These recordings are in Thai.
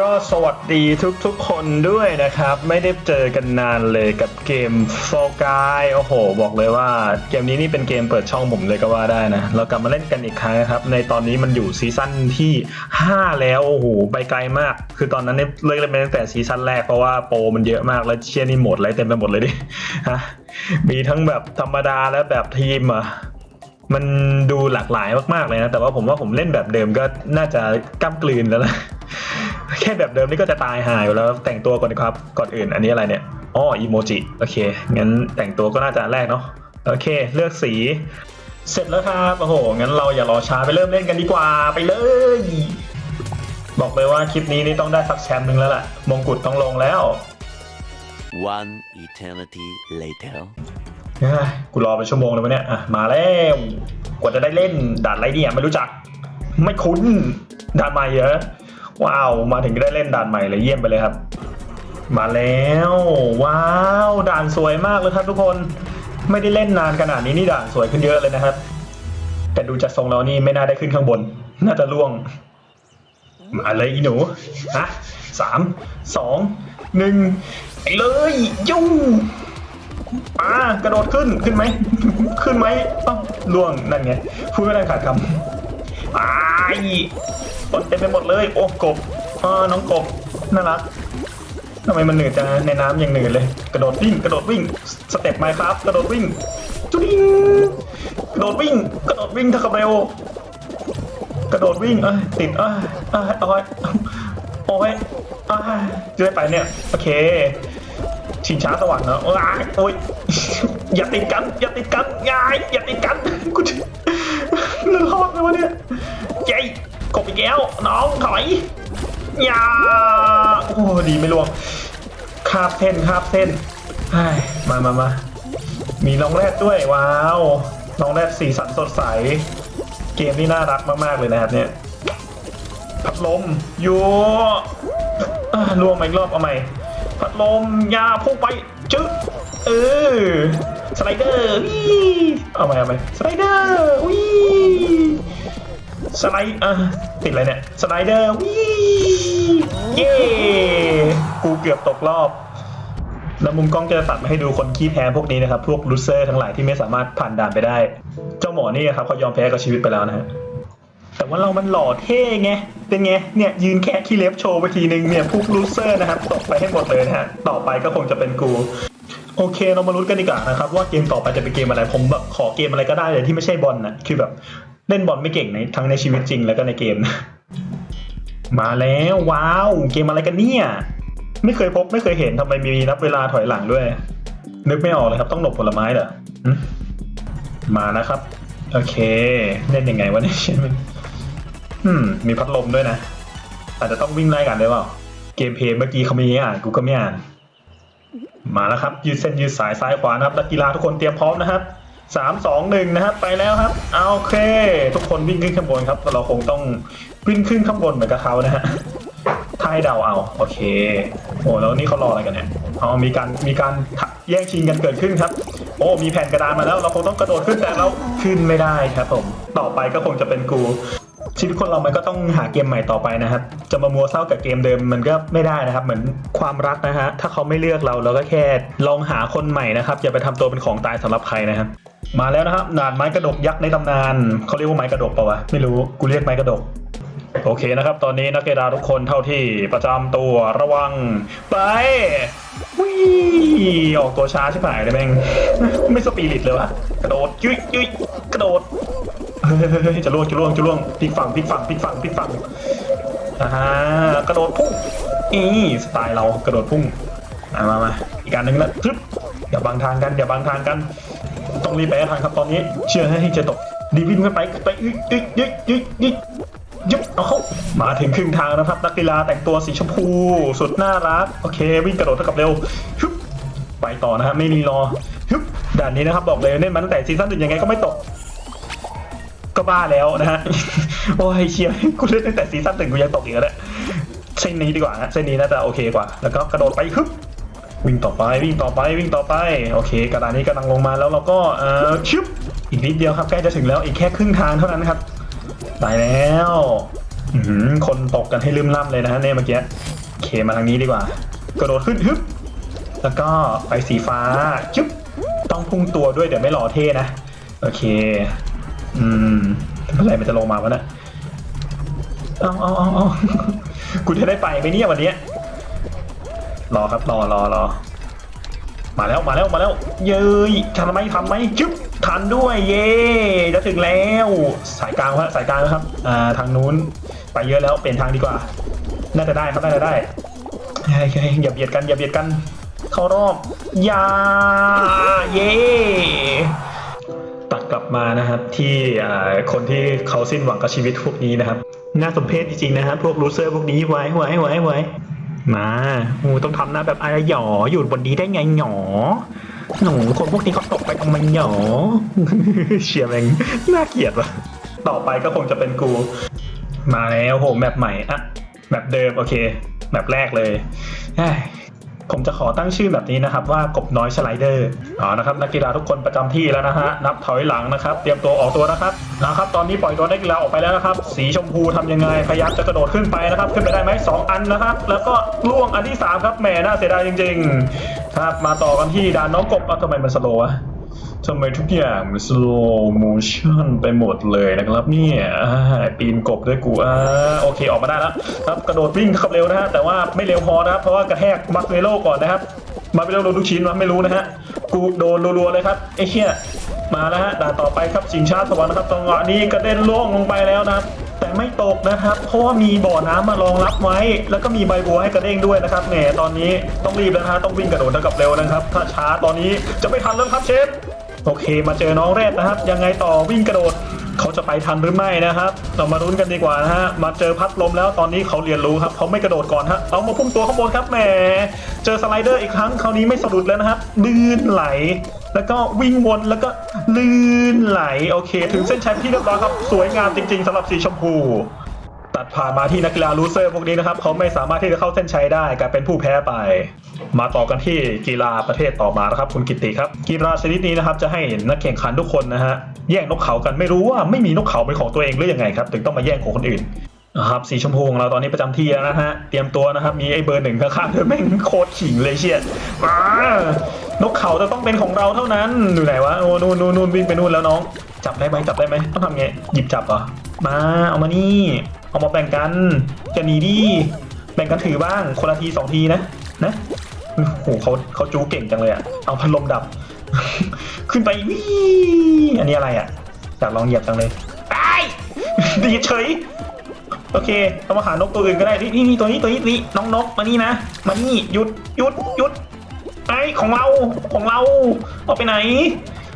ก็สวัสดีทุกๆคนด้วยนะครับ ไม่ได้เจอกันนานเลยกับเกม Fall Guy โอ้โห บอกเลยว่าเกมนี้นี่เป็นเกมเปิดช่องผมเลยก็ว่าได้นะ เรากลับมาเล่นกันอีกครั้งนะครับ ในตอนนี้มันอยู่ซีซั่นที่ 5 แล้ว โอ้โห ไปไกลมาก คือตอนนั้นเนี่ยเลิกเล่นไปตั้งแต่ซีซั่นแรกเพราะว่าโปรมันเยอะมากแล้วเชียร์นี่หมดอะไรเต็มไปหมดเลยดิฮะมีทั้งแบบธรรมดาและแบบทีมอะมันดูหลากหลายมากๆเลยนะ แต่ว่าผมว่าผมเล่นแบบเดิมก็น่าจะก้ากลืนแล้วนะ แค่แบบเดิมนี่ก็จะตายหายอยู่แล้วแต่งตัวก่อนดีครับ ก่อนอื่นอันนี้อะไรเนี่ยอ๋ออีโมจิโอเคงั้นแต่งตัวก็น่าจะอันแรกเนาะโอเค เลือกสี เสร็จแล้วครับโอ้โหงั้นเราอย่ารอช้าไปเริ่มเล่นกันดีกว่าไปเลย บอกเลยว่าคลิปนี้นี่ต้องได้สักแชมป์หนึ่งแล้วล่ะมงกุฎต้องลงแล้ว One eternity later. เฮ้ยกูรอไปชั่วโมงเลยวะเนี่ยอะมาแล้วกว่าจะได้เล่นด่านอะไรเนี่ยไม่รู้จัก ไม่คุ้นด่านใหม่เหรอ ว้าวมาถึงก็ได้เล่นด่านใหม่เลยเยี่ยมไปเลยครับ มาแล้ว ว้าวด่านสวยมากเลยครับทุกคนไม่ได้เล่นนานขนาดนี้นี่ด่านสวยขึ้นเยอะเลยนะครับ แต่ดูจากทรงแล้วนี่ไม่น่าได้ขึ้นข้างบน น่าจะล่วงมาเลยอีหนูฮะสามสองหนึ่งไปเลยยูอ่ากระโดดขึ้นขึ้นไหมขึ้นไหมอ้าวล่วงนั่นไงพูดไม่ได้ขาดคำ ไอ้คนเต็มไปหมดเลย โอ้กบอ่าน้องกบน่ารักทำไมมันหนืดจังในน้ำยังหนืดเลย กระโดดวิ่ง กระโดดวิ่ง สเต็ปไมครับ กระโดดวิ่ง จุดิ้งกระโดดวิ่ง กระโดดวิ่งทักเบลกระโดดวิ่งเอ้ยติดเอ้ยเอ้ยโอ้ยโอ้ยเอ้ยจะได้ไปเนี่ย โอเค ชิงช้าสวรรค์เนอะโอ้ยโอ้ยอย่าติดกัน อย่าติดกันยายอย่าติดกันกู แล้ว น้องถอยอย่าโอ้ดีไม่ลวงคาบเส้นคาบเส้นไอ้ยมามามามีน้องแรดด้วยว้าวน้องแรดสีสันสดใส เกมนี่น่ารักมากๆเลยนะครับเนี่ยพัดลมโยอะลวงมาอีกรอบเอาใหม่พัดลมยาพุ่งไปจึ๊กเออสไลเดอร์วี่เอาใหม่เอาใหม่สไลเดอร์วี่สไลด์อะ ติดอะไรเนี่ย สไลเดอร์วี่เย้กูเกือบตกรอบ แล้วมุมกล้องจะตัดมาให้ดูคนขี้แพ้พวกนี้นะครับ พวกลูเซอร์ทั้งหลายที่ไม่สามารถผ่านด่านไปได้ เจ้าหมอนี่ครับเขายอมแพ้กับชีวิตไปแล้วนะฮะแต่ว่าเรามันหล่อเท่ไง เป็นไง เนี่ยยืนแค่ขี้เล็บโชว์ไปทีนึงเนี่ยพวกลูเซอร์นะครับตกไปให้หมดเลยนะฮะ ต่อไปก็คงจะเป็นกู โอเคเรามาลุ้นกันดีกว่านะครับ ว่าเกมต่อไปจะเป็นเกมอะไร ผมแบบขอเกมอะไรก็ได้เลยที่ไม่ใช่บอลนะ คือแบบ เล่นบอลไม่เก่งในทั้งในชีวิตจริงแล้วก็ในเกม มาแล้วว้าวเกมอะไรกันเนี่ย ไม่เคยพบไม่เคยเห็นทำไมมีนับเวลาถอยหลังด้วย นึกไม่ออกเลยครับต้องหลบผลไม้เหรอมานะครับ โอเค เล่นยังไงวะเนี่ยอืม มีพัดลมด้วยนะอาจจะต้องวิ่งไล่กันด้วยเปล่าเกมเพย์เมื่อกี้เขาไม่อ่านกูก็ไม่อ่านมาแล้วครับยืดเส้นยืดสายซ้ายขวานะครับนักกีฬาทุกคนเตรียมพร้อมนะครับ สามสองหนึ่งนะครับไปแล้วครับเอาโอเค ทุกคนวิ่งขึ้นข้างบนครับ เราคงต้องวิ่งขึ้นข้างบนเหมือนกับเขานะฮะถ้าให้เดาเอาโอเคโอ้แล้วนี่เขารออะไรกันเนี่ยอ๋อมีการมีการแย่งชิงกันเกิดขึ้นครับ โอ้มีแผ่นกระดานมาแล้ว เราคงต้องกระโดดขึ้นแต่เราขึ้นไม่ได้ครับผมต่อไปก็คงจะเป็นกูชีวิตคนเรามันก็ต้องหาเกมใหม่ต่อไปนะครับ จะมามัวเศร้ากับเกมเดิมมันก็ไม่ได้นะครับ เหมือนความรักนะฮะ ถ้าเขาไม่เลือกเราเราก็แค่ลองหาคนใหม่นะครับ อย่าไปทำตัวเป็นของตายสำหรับใครนะครับ มาแล้วนะครับด่านไม้กระดกยักษ์ในตำนานเขาเรียกว่าไม้กระดกปล่าวะไม่รู้กูเรียกไม้กระดก โอเคนะครับ ตอนนี้นักกีฬาทุกคนเท่าที่ประจำตัวระวังไปวิ่ออกตัวช้าใช่ไหมเลยแม่งไม่สปีริตเลยวะกระโดดยุยยุยกระโดดจะล่วงจะล่วงจะล่วงพลิกฝั่งพลิกฝั่งพลิกฝั่งพลิกฝั่งอ่ากระโดดพุ่งอีสไตล์เรากระโดดพุ่งมามามาอีกการหนึ่งแล้วทึบอย่าบังทางกันอย่าบังทางกัน ต้องรีบไปให้ทันครับตอนนี้ เชื่อให้จะตก ดีวินกันไปไปยึดยึดยึดยึดยึดยึดเอาเข้ามาถึงครึ่งทางนะครับ นักกีฬาแต่งตัวสีชมพูสุดน่ารักโอเค วิ่งกระโดดเท่ากับเร็วฮึบไปต่อนะฮะไม่รีรอฮึบด่านนี้นะครับบอกเลยเล่นมาตั้งแต่ซีซั่นหนึ่งยังไงก็ไม่ตกก็บ้าแล้วนะฮะโอ้ยเชียร์กูเล่นตั้งแต่ซีซั่นหนึ่งกูยังตกอีกแล้วเนี่ยเส้นนี้ดีกว่าฮะเส้นนี้น่าจะโอเคกว่า แล้วก็กระโดดไปฮึบ วิ่งต่อไปวิ่งต่อไปวิ่งต่อไปโอเค กระดานนี้กำลังลงมาแล้วเราก็เอ่อชึบอีกนิดเดียวครับใกล้จะถึงแล้วอีกแค่ครึ่งทางเท่านั้นครับตายแล้วหือคนตกกันให้ลืมล่ำเลยนะฮะเนี่ยเมื่อกี้โอเคมาทางนี้ดีกว่า กระโดดขึ้นฮึบแล้วก็ไปสีฟ้าจุ๊บต้องพุ่งตัวด้วยเดี๋ยวไม่หล่อเท่นะโอเค อืมเมื่อไหร่มันจะลงมาวะเนะเอาเอาเอาเอากูจะได้ไปไหมเนี่ยวันเนี้ย รอครับรอรอรอมาแล้วมาแล้วมาแล้ว เย้ยทันไหมทันไหมจุ๊บทันด้วยเย่จะถึงแล้วสายกลางครับสายกลางนะครับอ่าทางนู้นไปเยอะแล้วเปลี่ยนทางดีกว่า น่าจะได้ครับน่าจะได้เฮ้ยเฮ้ยอย่าเบียดกันอย่าเบียดกัน เข้ารอบอยาเย่ตัดกลับมานะครับที่อ่าคนที่เขาสิ้นหวังกับชีวิตพวกนี้นะครับ น่าสมเพชจริงๆนะครับพวกลูเซอร์พวกนี้ไว้ไว้ไว้ไว้ มาอูต้องทำหน้าแบบอะไรหยออยู่บนนี้ได้ไงหยอหนูคนพวกนี้เขาตกไปทำไมหยอเชียร์แมงน่าเกลียดว่ะต่อไปก็คงจะเป็นกู มาแล้วโหแมปใหม่อะแมปเดิมโอเคแมปแรกเลยเฮ้ย ผมจะขอตั้งชื่อแบบนี้นะครับว่ากบน้อยสไลเดอร์อ๋อนะครับนักกีฬาทุกคนประจำที่แล้วนะฮะนับถอยหลังนะครับ เตรียมตัวออกตัวนะครับนะครับ ตอนนี้ปล่อยตัวนักกีฬาออกไปแล้วนะครับ สีชมพูทำยังไงพยายามจะกระโดดขึ้นไปนะครับ ขึ้นไปได้ไหมสองอันนะครับ แล้วก็ล่วงอันที่สามครับแหมน่าเสียดายจริง ๆ ครับมาต่อกันที่ดานน้องกบเอาทำไมมันสโลว์วะ ทำไมทุกอย่างมัน slow motion ไปหมดเลยนะครับเนี่ยปีนกบด้วยกูอ่าโอเคออกมาได้แล้วครับกระโดดวิ่งขับเร็วนะฮะแต่ว่าไม่เร็วพอนะครับ เพราะว่ากระแทกมัสเมโลก่อนนะครับมาไปเร็วโดนลูกชิ้นมาไม่รู้นะฮะกูโดนรัวๆเลยครับไอ้เหี้ยมาแล้วฮะด่านต่อไปครับชิงชาติสวรรค์นะครับจังหวะนี้กระเด็นล่วงลงไปแล้วนะครับแต่ไม่ตกนะครับ เพราะว่ามีบ่อน้ำมารองรับไว้ แล้วก็มีใบบัวให้กระเด้งด้วยนะครับแหมตอนนี้ต้องรีบแล้วนะฮะต้องวิ่งกระโดดเท่ากับเร็วนะครับ ถ้าช้าตอนนี้จะไม่ทันแล้วครับเชฟ โอเค มาเจอน้องแรดนะครับ ยังไงต่อวิ่งกระโดดเขาจะไปทันหรือไม่นะครับ เรามารุ้นกันดีกว่านะฮะ มาเจอพัดลมแล้วตอนนี้เขาเรียนรู้ครับเขาไม่กระโดดก่อนฮะ เอามาพุ่งตัวข้างบนครับแหม เจอสไลเดอร์อีกครั้งคราวนี้ไม่สะดุดแล้วนะครับ ลื่นไหล แล้วก็วิ่งวนแล้วก็ลื่นไหล โอเค ถึงเส้นชัยที่เรียบร้อยครับ สวยงามจริง ๆสำหรับสีชมพู ตัดผ่านมาที่นักกีฬาลูเซอร์พวกนี้นะครับเขาไม่สามารถที่จะเข้าเส้นชัยได้กลายเป็นผู้แพ้ไป มาต่อกันที่กีฬาประเภทต่อมานะครับคุณกิติครับ กีฬาชนิดนี้นะครับจะให้นักแข่งขันทุกคนนะฮะแย่งนกเขากันไม่รู้ว่าไม่มีนกเขาเป็นของตัวเองหรือยังไงครับถึงต้องมาแย่งของคนอื่นนะครับสีชมพูของเราตอนนี้ประจำที่แล้วนะฮะเตรียมตัวนะครับมีไอ้เบอร์หนึ่งข้างๆเธอแม่งโคตรขิงเลยเชียอ่านกเขาจะต้องเป็นของเราเท่านั้นอยู่ไหนวะโอ้นู่นนู่นนู่นวิ่งไปนู่นแล้วน้อง จับได้ไหมจับได้ไหมต้องทำไงหยิบจับเหรอมาเอามานี่ เอามาแบ่งกันจะหนีดิแบ่งกันถือบ้างคนละทีสองทีนะนะโอ้โหเขาเขาจูเก่งจังเลยอะเอาพัดลมดับ ขึ้นไปวิอันนี้อะไรอะอยากลองเหยียบจังเลยไอ้ายดีเฉยโอเคต้องมาหานกตัวอื่นก็ได้นี่นี่ตัวนี้ตัวนี้นี่น้องนกมานี่นะมานี่หยุดหยุดหยุดไอของเราของเรา เอาไปไหน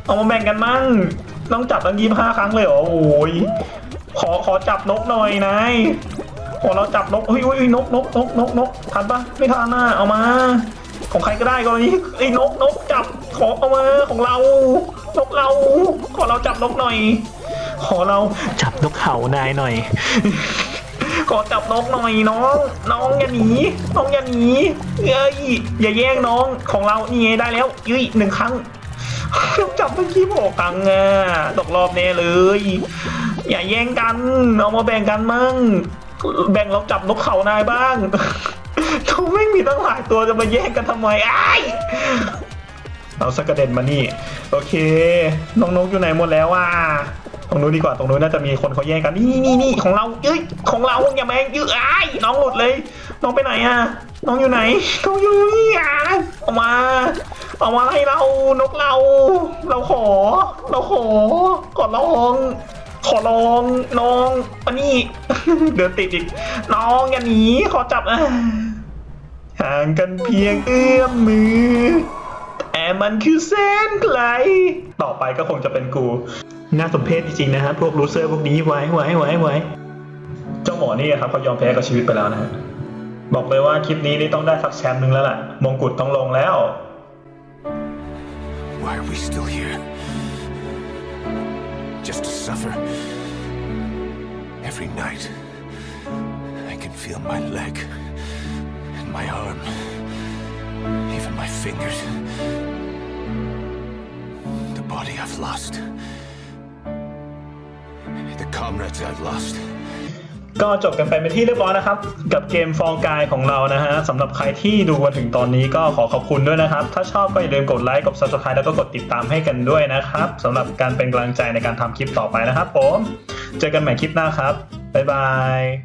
เอามาแบ่งกันมั่งต้องจับตั้งยี่ห้าครั้งเลยเหรอโอ้ย ขอขอจับนกหน่อยนายขอเราจับนกเฮ้ยเฮ้ยเฮ้ยนกนกนกนกนกทันปะไม่ทันน่ะเอามา ของใครก็ได้กรณีไอ้ยนกนกจับขอเอามาของเรา นกเรา ขอเราจับนกหน่อย ขอเราจับนกเขานายหน่อย ขอจับน้องหน่อยน้อง น้องอย่าหนีน้องอย่าหนีเอ้ยอย่าแย่งน้องของเรานี่ไงได้แล้วยุ้ยหนึ่งครั้งจับเมื่อกี้โผครั้งอะตกรอบแน่เลย อย่าแย่งกัน เอามาแบ่งกันมั่ง แบ่งเราจับนกเขานายบ้างเขาไม่มีตั้งหลายตัวจะมาแย่งกันทำไมไอ้เอาสกเด็นมานี่ โอเค น้องนกอยู่ไหนหมดแล้วอะตรงนู้นดีกว่าตรงนู้นน่าจะมีคนเขาแย่งกันนี่นี่นี่ของเราเอ้ยของเราอย่าแมงยื้อไอ้น้องหลุดเลย น้องไปไหนอะน้องอยู่ไหนน้องอยู่นี่อะเอามาเอามาให้เรานกเรา เราขอ เราขอขอลอง ขอลองน้องมานี่ เดินติดอีก น้องอย่าหนีขอจับอะห่างกันเพียงเอื้อมมือ แต่มันคือแสนไกล ต่อไปก็คงจะเป็นกู น่าสมเพชจริงๆนะฮะ พวกลูเซอร์พวกนี้ไว้ไว้ไว้ไว้เจ้าหมอนี่ครับเขายอมแพ้กับชีวิตไปแล้วนะฮะ บอกเลยว่าคลิปนี้นี่ต้องได้สักแชมป์หนึ่งแล้วล่ะ มงกุฎต้องลงแล้ว Why are we still here? Just to suffer? Every night, I can feel my leg and my arm, even my fingers. The body I've lost, the comrades I've lost. ก็จบกันไปเป็นที่เรียบร้อยนะครับ กับเกมฟองกายของเรานะฮะสำหรับใครที่ดูมาถึงตอนนี้ก็ขอขอบคุณด้วยนะครับ ถ้าชอบก็อย่าลืมกดไลค์กด subscribe แล้วก็กดติดตามให้กันด้วยนะครับสำหรับการเป็นกำลังใจในการทำคลิปต่อไปนะครับผม เจอกันใหม่คลิปหน้าครับ บ๊ายบาย